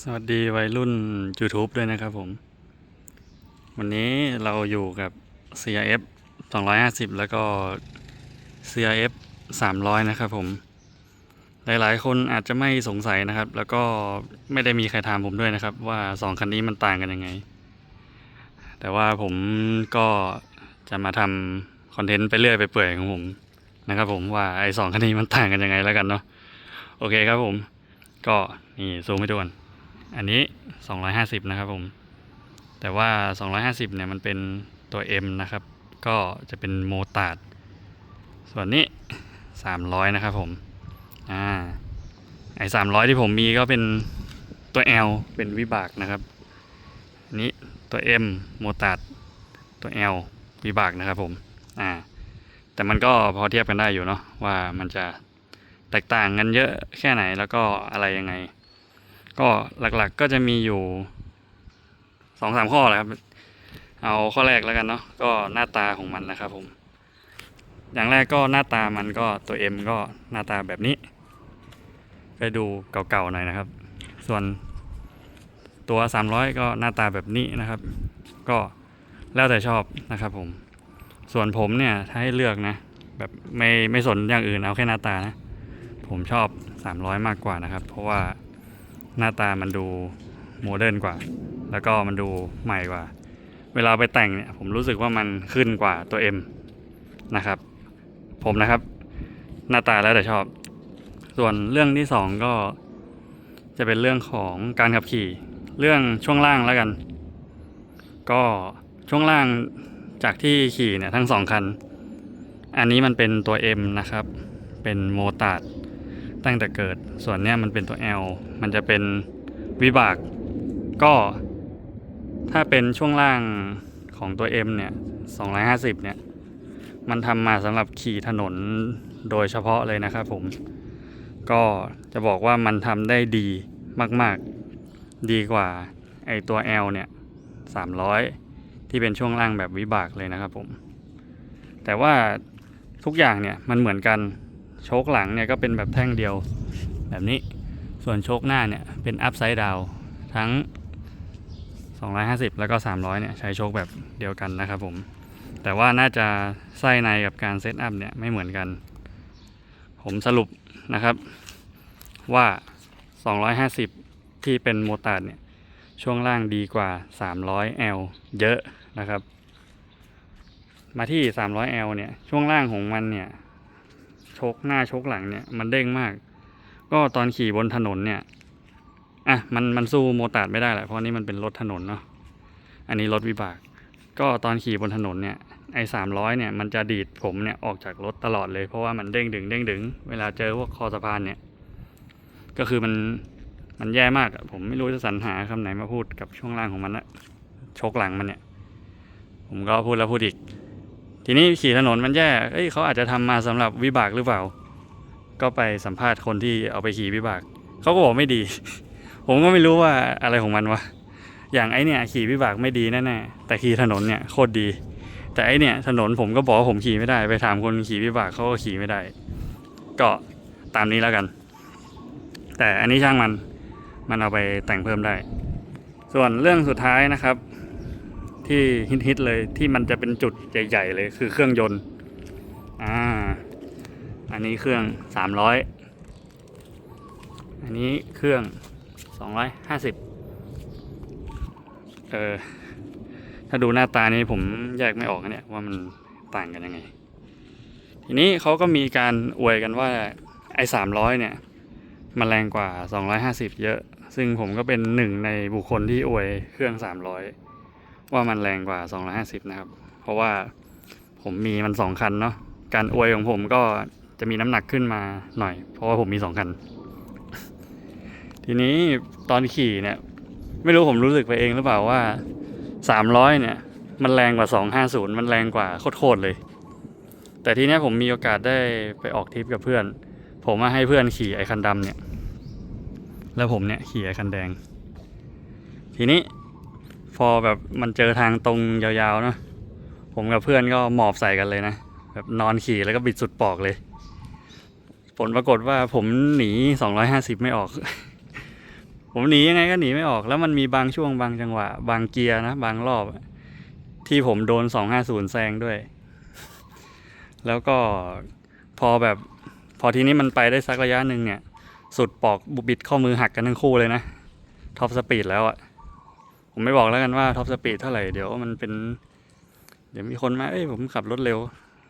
สวัสดีวัยรุ่น YouTube ด้วยนะครับผม วันนี้เราอยู่กับ CRF 250 แล้วก็ CRF 300 นะครับผม หลายๆ คนอาจจะไม่สงสัยนะครับ แล้วก็ไม่ได้มีใครถามผมด้วยนะครับ ว่า 2 คันนี้มันต่างกันยังไง แต่ว่าผมก็จะมาทำคอนเทนต์ไปเรื่อยไปเปื่อยของผมนะครับผมว่าไอ้สองคันนี้มันต่างกันยังไงแล้วกันเนาะโอเคครับผม ก็นี่ซูมให้ดูกัน อันนี้ 250 นะครับผม แต่ว่า 250 เนี่ยมันเป็นตัว M นะครับ ก็จะเป็นโมตาร์ดส่วนนี้ 300 นะครับผม อ่า ไอ้300 ที่ผมมีก็เป็นตัว L เป็นวิบากนะครับ อันนี้ตัว M โมตาร์ดตัว L วิบากนะครับผม อ่า แต่มันก็พอเทียบกันได้อยู่เนาะว่ามันจะแตกต่างกันเยอะแค่ไหนแล้วก็อะไรยังไง ก็หลักๆก็จะมีอยู่สองสามข้อแหละครับ เอาข้อแรกแล้วกันเนาะก็หน้าตาของมันนะครับผม อย่างแรกก็หน้าตามันก็ตัว M ก็หน้าตาแบบนี้ ไปดูเก่าๆหน่อยนะครับ ส่วนตัว 300 ก็หน้าตาแบบนี้นะครับ ก็แล้วแต่ชอบนะครับผม ส่วนผมเนี่ยถ้าให้เลือกนะ แบบไม่ไม่สนอย่างอื่นเอาแค่หน้าตานะ ผมชอบ 300 มากกว่านะครับ เพราะว่า หน้าตามันดูโมเดิร์นกว่า แล้วก็มันดูใหม่กว่า เวลาไปแต่งเนี่ยผมรู้สึกว่ามันขึ้นกว่าตัว M นะครับ ผมนะครับ หน้าตาแล้วแต่ชอบ ส่วนเรื่องที่สองก็จะเป็นเรื่องของการขับขี่ เรื่องช่วงล่างแล้วกัน ก็ช่วงล่างจากที่ขี่เนี่ยทั้งสองคัน อันนี้มันเป็นตัว M นะครับ เป็นโมตาร์ด ตั้งแต่เกิด ส่วนเนี้ยมันเป็นตัว L มันจะเป็นวิบาก ก็ถ้าเป็นช่วงล่างของตัว M เนี่ย 250 เนี่ย มันทำมาสำหรับขี่ถนนโดยเฉพาะเลยนะครับผม ก็จะบอกว่ามันทำได้ดีมากๆ ดีกว่าไอตัว L เนี่ย 300 ที่เป็นช่วงล่างแบบวิบากเลยนะครับผม แต่ว่าทุกอย่างเนี่ยมันเหมือนกัน โชคหลังเนี่ยก็เป็นแบบแท่งเดียวแบบนี้ ส่วนโชคหน้าเนี่ยเป็นอัพไซด์ดาวทั้ง 250 แล้วก็ 300 เนี่ยใช้โชคแบบเดียวกันนะครับผม แต่ว่าน่าจะไส้ในกับการเซตอัพเนี่ยไม่เหมือนกัน ผมสรุปนะครับว่า 250 ที่เป็นโมตาร์ดเนี่ยช่วงล่างดีกว่า 300L เยอะนะครับ มาที่ 300L เนี่ยช่วงล่างของมันเนี่ย ชกหน้าชกหลังเนี่ยมันเด้งมาก ก็ตอนขี่บนถนนเนี่ยอะมันมันสู้โมตาร์ดไม่ได้แหละเพราะนี่มันเป็นรถถนนเนาะอันนี้รถวิบาก ก็ตอนขี่บนถนนเนี่ยไอ้สามร้อยเนี่ยมันจะดีดผมเนี่ยออกจากรถตลอดเลยเพราะว่ามันเด้งดึงเด้งดึงเวลาเจอพวกคอสะพานเนี่ย ก็คือมันมันแย่มากอะผมไม่รู้จะสรรหาคำไหนมาพูดกับช่วงล่างของมันละชกหลังมันเนี่ย ผมก็พูดแล้วพูดอีก ทีนี้ขี่ถนนมันแย่เอ้ยเขาอาจจะทำมาสำหรับวิบากหรือเปล่า ก็ไปสัมภาษณ์คนที่เอาไปขี่วิบาก เขาก็บอกไม่ดี ผมก็ไม่รู้ว่าอะไรของมันวะ อย่างไอเนี่ยขี่วิบากไม่ดีแน่ๆ แต่ขี่ถนนเนี่ยโคตรดี แต่ไอเนี่ยถนนผมก็บอกว่าผมขี่ไม่ได้ ไปถามคนขี่วิบากเขาก็ขี่ไม่ได้ ก็ตามนี้แล้วกัน แต่อันนี้ช่างมัน มันเอาไปแต่งเพิ่มได้ ส่วนเรื่องสุดท้ายนะครับ ที่ฮิตๆเลยที่มันจะเป็นจุดใหญ่ ๆ เลยคือเครื่องยนต์ อ่า อันนี้เครื่องสามร้อยอันนี้เครื่องสองร้อยห้าสิบเออ ถ้าดูหน้าตานี้ผมแยกไม่ออกนะเนี่ยว่ามันต่างกันยังไง ทีนี้เขาก็มีการอวยกันว่าไอ้สามร้อยเนี่ย มันแรงกว่าสองร้อยห้าสิบเยอะ ซึ่งผมก็เป็นหนึ่งในบุคคลที่อวยเครื่องสามร้อย ว่ามันแรงกว่าสองร้อยห้าสิบนะครับ เพราะว่าผมมีมันสองคันเนาะการอวยของผมก็จะมีน้ำหนักขึ้นมาหน่อย เพราะว่าผมมีสองคัน ทีนี้ตอนขี่เนี่ย ไม่รู้ผมรู้สึกไปเองหรือเปล่าว่าสามร้อยเนี่ย มันแรงกว่าสองห้าศูนย์มันแรงกว่าโคตรเลย แต่ทีนี้ผมมีโอกาสได้ไปออกทริปกับเพื่อน ผมมาให้เพื่อนขี่ไอ้คันดำเนี่ย แล้วผมเนี่ยขี่ไอคันแดง ทีนี้ พอแบบมันเจอทางตรงยาวๆเนาะผมกับเพื่อนก็หมอบใส่กันเลยนะแบบนอนขี่แล้วก็บิดสุดปอกเลย ผลปรากฏว่าผมหนี 250 ไม่ออก ผมหนียังไงก็หนีไม่ออก แล้วมันมีบางช่วงบางจังหวะ บางเกียร์นะ บางรอบ ที่ผมโดนสองห้าศูนย์แซงด้วย แล้วก็พอแบบ พอทีนี้มันไปได้สักระยะหนึ่งเนี่ย สุดปอกบุบิดข้อมือหักกันทั้งคู่เลยนะท็อปสปีดแล้วอะ ผมไม่บอกแล้วกันว่าท็อปสปีดเท่าไหร่เดี๋ยวมันเป็น เดี๋ยวมีคนมาเอ้ยผมขับรถเร็ว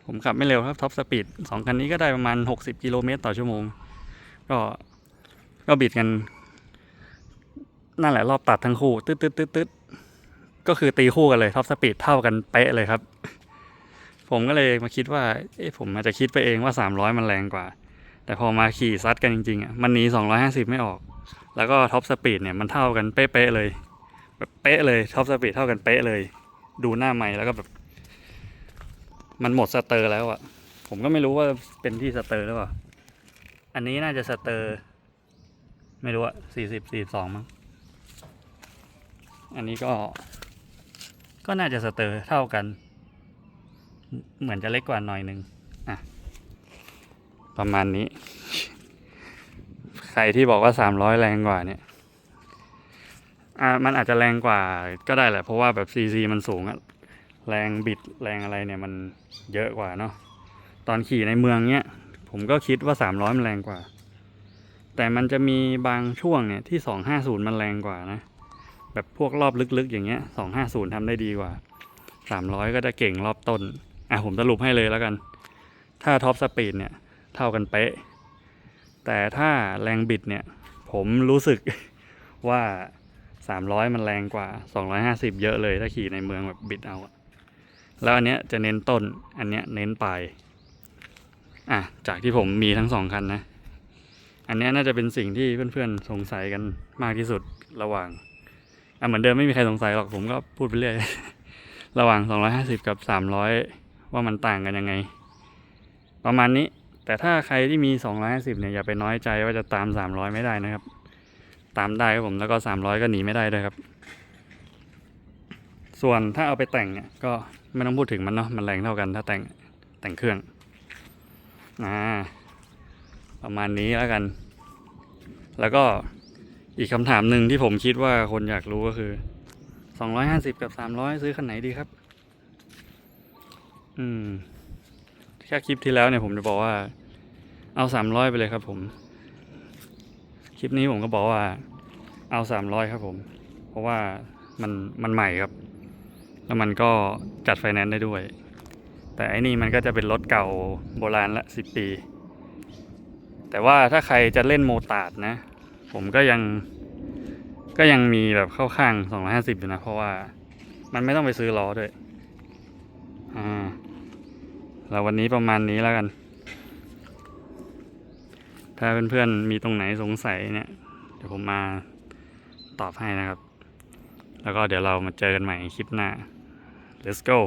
ผมขับไม่เร็วครับท็อปสปีดสองคันนี้ก็ได้ประมาณหกสิบกิโลเมตรต่อชั่วโมง ก็ก็บิดกัน นั่นแหละรอบตัดทั้งคู่ตึ๊ดตึ๊ดตึ๊ดตึ๊ดก็คือตีคู่กันเลยท็อปสปีดเท่ากันเป๊ะเลยครับ ผมก็เลยมาคิดว่า เอ๊ะผมอาจจะคิดไปเองว่าสามร้อยมันแรงกว่า แต่พอมาขี่ซัดกันจริงๆอะมันหนีสองร้อยห้าสิบไม่ออก แล้วก็ท็อปสปีดเนี่ยมันเท่ากันเป๊ะๆเลย แบบเป๊ะเลยท็อปสปีดเท่ากันเป๊ะเลย ดูหน้าใหม่แล้วก็แบบ มันหมดสเตอร์แล้วอะผมก็ไม่รู้ว่าเป็นที่สเตอร์หรือเปล่า อันนี้น่าจะสเตอร์ ไม่รู้อะสี่สิบสี่สองมั้ง อันนี้ก็ ก็น่าจะสเตอร์เท่ากัน เหมือนจะเล็กกว่าหน่อยหนึ่งอะ ประมาณนี้ ใครที่บอกว่าสามร้อยแรงกว่าเนี่ย อ่ามันอาจจะแรงกว่าก็ได้แหละ เพราะว่าแบบซีซีมันสูงอะแรงบิดแรงอะไรเนี่ยมันเยอะกว่าเนาะตอนขี่ในเมืองเนี้ยผมก็คิดว่าสามร้อยมันแรงกว่า แต่มันจะมีบางช่วงเนี่ยที่สองห้าศูนย์มันแรงกว่านะ แบบพวกรอบลึกๆ อย่างเงี้ยสองห้าศูนย์ทำได้ดีกว่าสามร้อยก็จะเก่งรอบต้น อะผมสรุปให้เลยแล้วกัน ถ้าท็อปสปีดเนี่ยเท่ากันเป๊ะ แต่ถ้าแรงบิดเนี่ย ผมรู้สึกว่า สามร้อยมันแรงกว่าสองร้อยห้าสิบเยอะเลยถ้าขี่ในเมืองแบบบิดเอาอะแล้วอันเนี้ยจะเน้นต้น อันเนี้ยเน้นปลายอะจากที่ผมมีทั้งสองคันนะ อันเนี้ยน่าจะเป็นสิ่งที่เพื่อนๆสงสัยกันมากที่สุดระหว่างอะเหมือนเดิมไม่มีใครสงสัยหรอกผมก็พูดไปเรื่อย ระหว่าง 250 กับ 300 ว่ามันต่างกันยังไง ประมาณนี้ แต่ถ้าใครที่มี 250 เนี่ยอย่าไปน้อยใจว่าจะตาม 300 ไม่ได้นะครับ ตามได้ครับผมแล้วก็300ก็หนีไม่ได้ด้วยครับ ส่วนถ้าเอาไปแต่งเนี่ยก็ไม่ต้องพูดถึงมันเนาะมันแรงเท่ากันถ้าแต่งแต่งเครื่องอ่าประมาณนี้แล้วกัน แล้วก็อีกคำถามหนึ่งที่ผมคิดว่าคนอยากรู้ก็คือสองร้อยห้าสิบกับสามร้อยซื้อคันไหนดีครับ อืมแค่คลิปที่แล้วเนี่ยผมจะบอกว่า เอาสามร้อยไปเลยครับผม คลิปนี้ผมก็บอกว่าเอาสามร้อยครับผม เพราะว่ามันมันใหม่ครับ แล้วมันก็จัดไฟแนนซ์ได้ด้วย แต่อันนี้มันก็จะเป็นรถเก่าโบราณละสิบปี แต่ว่าถ้าใครจะเล่นโมตาร์ดนะ ผมก็ยังก็ยังมีแบบเข้าข้าง250อยู่นะ เพราะว่ามันไม่ต้องไปซื้อล้อด้วย อ่า แล้ววันนี้ประมาณนี้แล้วกัน ถ้าเพื่อนๆมีตรงไหนสงสัยเนี่ย เดี๋ยวผมมาตอบให้นะครับ แล้วก็เดี๋ยวเรามาเจอกันใหม่คลิปหน้า let's go